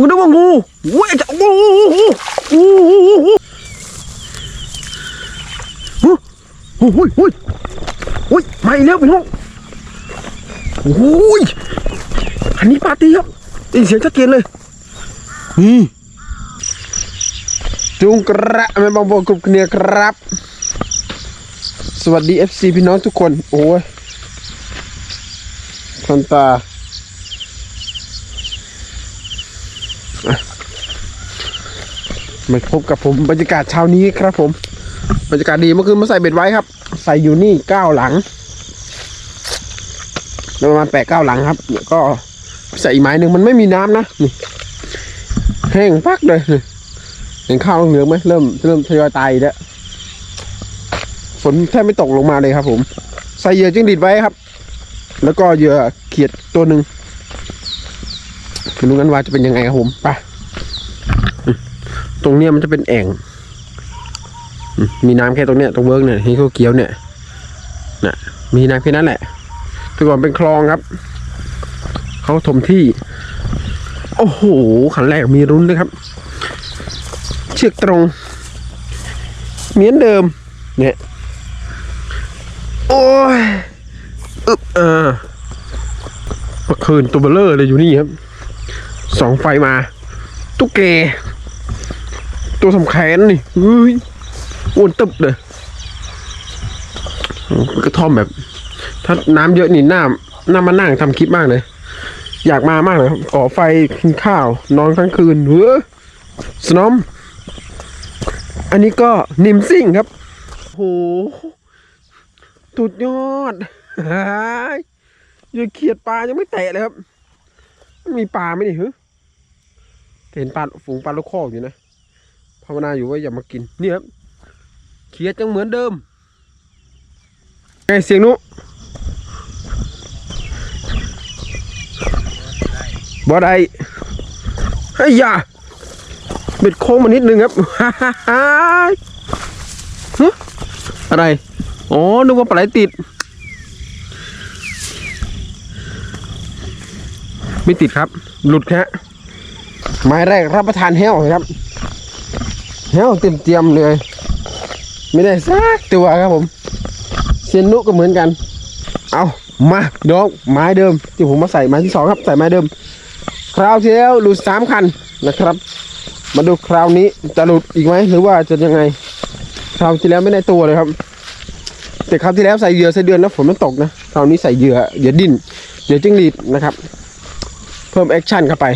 กูนึกว่างูโอ้ยจะโอ้โหโอ้โหโอ้โหโอ้โหโอ้ยโอ้ยมาอีกแล้วพี่น้องโอ้ยอันนี้ปาร์ตี้ครับได้เสียงชัดเจนเลยนี่จุงกระแม่บองบองกรุบเนียครับ สวัสดี FC พี่น้องทุกคน โอ้ยคนตา มาพบกับผมบรรยากาศเช้านี้ครับผม บรรยากาศดีเมื่อคืนมาใส่เบ็ดไว้ครับ ใส่อยู่นี่เก้าหลังประมาณแปดเก้าหลังครับก็ใส่อีกไม้หนึ่งมันไม่มีน้ำนะนี่แห้งพักเลยเห็นข้าวเหลืองไหมเริ่มเริ่มทยอยตายแล้วฝนแทบไม่ตกลงมาเลยครับ ผม ใส่เหยื่อจิ้งหรีดไว้ครับ แล้วก็เหยื่อเขียดตัวหนึ่งไม่รู้กันว่าจะเป็นยังไงครับผมไป ตรงเนี้ยมันจะเป็นแอ่ง มีน้ำแค่ตรงเนี้ยตรงเวิร์กเนี่ยที่เขาเกี้ยวเนี่ยน่ะมีน้ำแค่นั้นแหละแต่ก่อนเป็นคลองครับ เขาถมที่ โอ้โหขันแรกมีรุ้นด้วยครับ เชือกตรง เหมือนเดิม เนี่ย โอ้ยอึบอ่าเมื่อคืนตัวเบลเลอร์เลยอยู่นี่ครับสองไฟมา ตุ๊กแก ตัวสำคัญนี่เฮ้ยอ้วนตึบเลยกระท่อมแบบ ถ้าน้ำเยอะนี่น้าน่ามานั่งทำคลิปมากเลย อยากมามากเลยก่อไฟกินข้าว นอนทั้งคืนเฮ้อสนอม อันนี้ก็นิมซิ่งครับโหสุดยอดยังเขียดปลายังไม่แตะเลยครับ มีปลาไหมนี่ฮึเห็นปลาฝูงปลาลูกคอกอยู่นะ ภาวนาอยู่ว่าอย่ามากินนี่ครับเขียดยังเหมือนเดิมไงเสียงนุบ่ได้ไอ้ยยาเบ็ดโค้งมานิดนึงครับฮะอะไร อ๋อ นึกว่าปลาไหลติด ไม่ติดครับ หลุดแค่ไม้แรกรับประทานแห้วครับ แห้วเต็มเตรียมๆเลย ไม่ได้สักตัวครับผมเซียนนุก็เหมือนกัน เอามาดอกไม้เดิม ที่ผมมาใส่ไม้ที่สองครับ ใส่ไม้เดิม คราวที่แล้วหลุดสามคันนะครับ มาดูคราวนี้จะหลุดอีกไหมหรือว่าจะยังไง คราวที่แล้วไม่ได้ตัวเลยครับ แต่คราวที่แล้วใส่เหยื่อใส่เดือนแล้วฝนมันตกนะ คราวนี้ใส่เหยื่อเหยื่อดิ้นเหยื่อจิ้งหรีดนะครับ เพิ่มแอคชั่นเข้าไป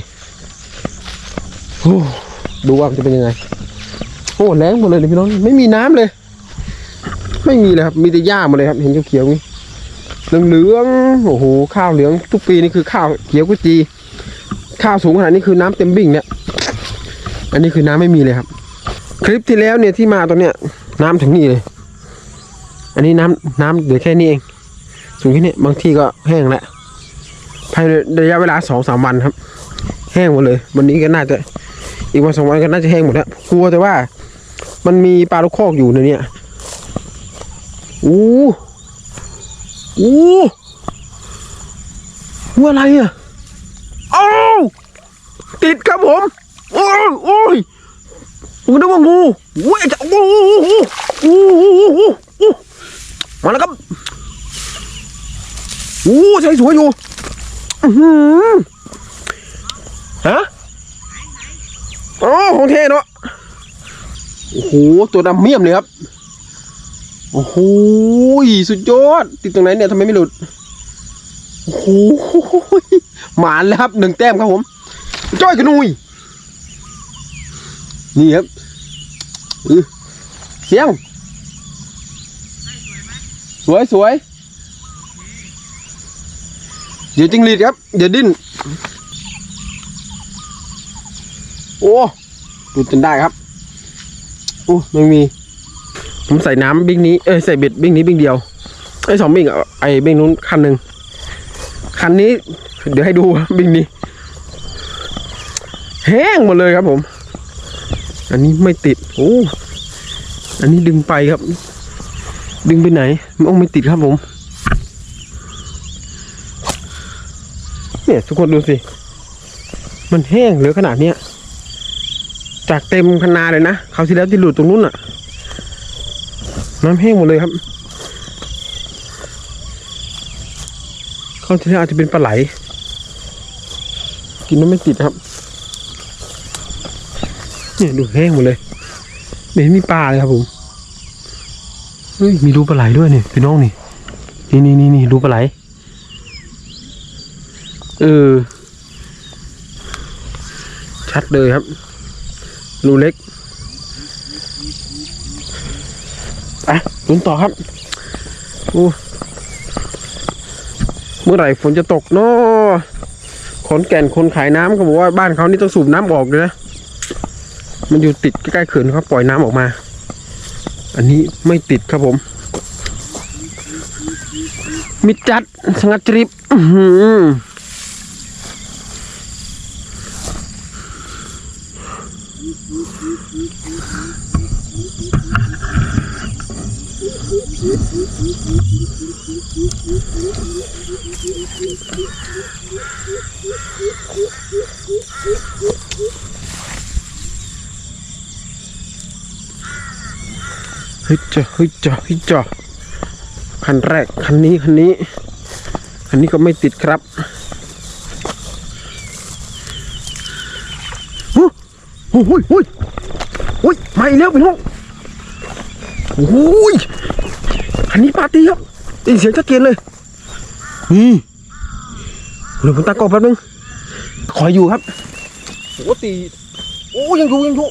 ดูว่าจะเป็นยังไง อ้แรงหมดเลยเลยพี่น้องไม่มีน้ำเลย ไม่มีเลยครับมีแต่หญ้าหมดเลยครับ เห็นเขียวๆนี่เหลืองๆโอ้โหข้าวเหลืองทุกปีนี่คือข้าวเขียวกุจี ข้าวสูงขนาดนี้คือน้ำเต็มบิ่งเนี่ย อันนี้คือน้ำไม่มีเลยครับ คลิปที่แล้วเนี่ยที่มาตรงเนี้ย น้ำถึงนี่เลย อันนี้น้ำน้ำเหลือแค่นี้เอง สูงแค่นี้บางที่ก็แห้งแล้วภายในระยะเวลาสองสามวันครับ แห้งหมดเลย วันนี้ก็น่าจะอีกวันสองวันก็น่าจะแห้งหมดแล้วกลัวแต่ว่า มันมีปลาลูกคอกอยู่ในเนี้ยอู้อู้ว่าอะไรอะอ้าติดครับผม โอ้ยโอ้ยผมนึกว่างูโอ้ยจะโอ้โหโอ้โหโอ้โหโอ้โอ้มาแล้วครับโอ้ใช้สวยอยู่อื้อหือฮะอ๋อของเทเนาะ โอ้โห ตัวดำเมี่ยมเลยครับ โอ้โห สุดยอด ติดตรงไหนเนี่ยทำไมไม่หลุด โอ้โห หมานแล้วครับหนึ่งแต้มครับผม จ้อยกระนุย นี่ครับเสียง สวยสวยเดี๋ยวจิงหรีดครับ เดี๋ยวดิ้น โอ้ดูจนได้ครับ อ้ไม่มี ผมใส่น้ำบิ้งนี้ เอ้ยใส่เบ็ดบิ้งนี้บิ้งเดียว ไอ้สองบิ้งอะไอ้บิ้งนู้นคันหนึ่งคันนี้ เดี๋ยวให้ดูบิ้งนี้ แห้งหมดเลยครับผม อันนี้ไม่ติด โอ้ อันนี้ดึงไปครับ ดึงไปไหนมันไม่ติดครับผม เนี่ยทุกคนดูสิ มันแห้งเหลือขนาดเนี้ย จากเต็มคนาเลยนะคราวที่แล้วที่หลุดตรงนู้นอะน้ำแห้งหมดเลยครับคราวที่แล้วอาจจะเป็นปลาไหล กินแล้วไม่ติดครับเนี่ยดูแห้งหมดเลยไม่เห็นมีปลาเลยครับผมเฮ้ยมีรูปลาไหลด้วยนี่พี่น้องนี่นี่นี่นี่นี่รูปลาไหลเออชัดเลยครับ รูเล็กไปลุ้นต่อครับโอ้เมื่อไหร่ฝนจะตกเนาะขอนแก่นคนขายน้ำเขาบอกว่าบ้านเขานี่ต้องสูบน้ำออกเลยนะ มันอยู่ติดใกล้ๆเขื่อนเขาปล่อยน้ำออกมา อันนี้ไม่ติดครับผม มิดจัดสงัดจริบ อื้อหือเฮ้ยจ้ะเฮ้ยจ้ะเฮ้ยจ้ะคันแรกคันนี้คันนี้ คันนี้ก็ไม่ติดครับโอ้โหโอ้ยโอ้ยโอ้ยมาอีกแล้วพี่น้องโอ้ย คันนี้ปาร์ตี้ครับได้ยินเสียงชัดเจนเลยนี่เดี๋ยวผมตากล้องแป๊บนึงขออยู่ครับโอ้ตีโอ้ยังอยู่ยังอยู่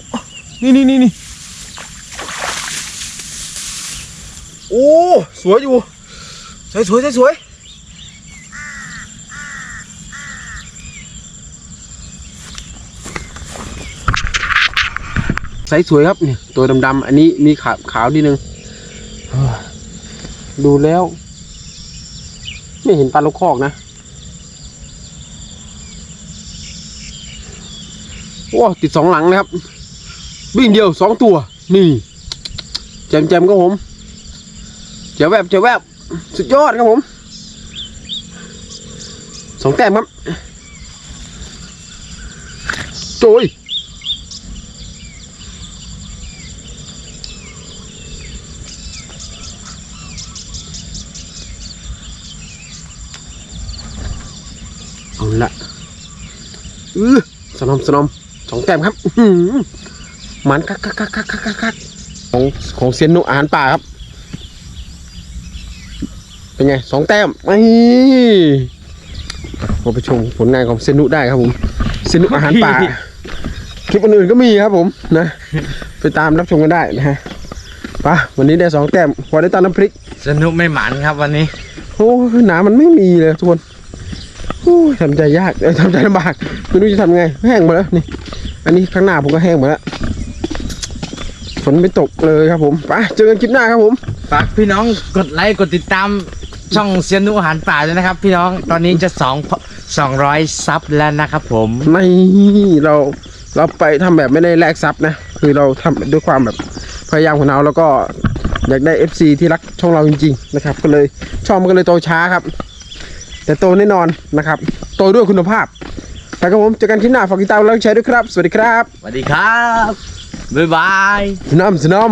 นี่นี่นี่นี่โอ้สวยอยู่สวยสวยสวยสวยใสสวยครับเนี่ยตัวดำๆอันนี้มีขาวขาวนิดนึงเฮ้ย ดูแล้ว ไม่เห็นปลาลูกคอกนะโอ้ติดสองหลังนะครับ วิ่งเดียวสองตัว นี่แจมแจมครับผมเจ๋วแวบเจ๋วแวบสุดยอดครับผมสองแต้มครับโจยเอาละ เออสนอมสนอมสองแต้มครับอื้อหือมันคักคักคักคักคักคักของของเซียนนุอาหารป่าครับ เป็นไงสองแต้มไม่มาไปชมผลงานของเซนุได้ครับผมเซนุอาหารป่าคลิปอื่นๆก็มีครับผมนะไปตามรับชมกันได้นะฮะไปะวันนี้ได้สองแต้มพอได้ตามน้ำพริก สนุกไม่หมันครับวันนี้โอ้ยหนามันไม่มีเลยทุกคนโอ้ย ทำใจยากเอ้ยทำใจลำบากไม่รู้จะทำไง แห้งหมดแล้วนี่ อันนี้ข้างหน้าผมก็แห้งหมดแล้วฝนไม่ตกเลยครับผมไปเจอกันคลิปหน้าครับผมฝากพี่น้องกดไลค์กดติดตามช่องเซียนนุอาหารป่าด้วยนะครับ พี่น้องตอนนี้จะสองสองร้อยซับแล้วนะครับผมไม่เราเราไปทำแบบไม่ได้แลกทรัพย์นะ คือเราทำด้วยความแบบพยายามของเราแล้วก็อยากได้ FC ที่รักช่องเราจริง ๆ นะครับ ก็เลยช่องมันก็เลยโตช้าครับ แต่โตแน่นอนนะครับ โตด้วยคุณภาพแต่ครับผมเจอกันคลิปหน้าฝากติดตามแล้วแชร์ด้วยครับ สวัสดีครับ สวัสดีครับ บ๊ายบายสนอมสนอม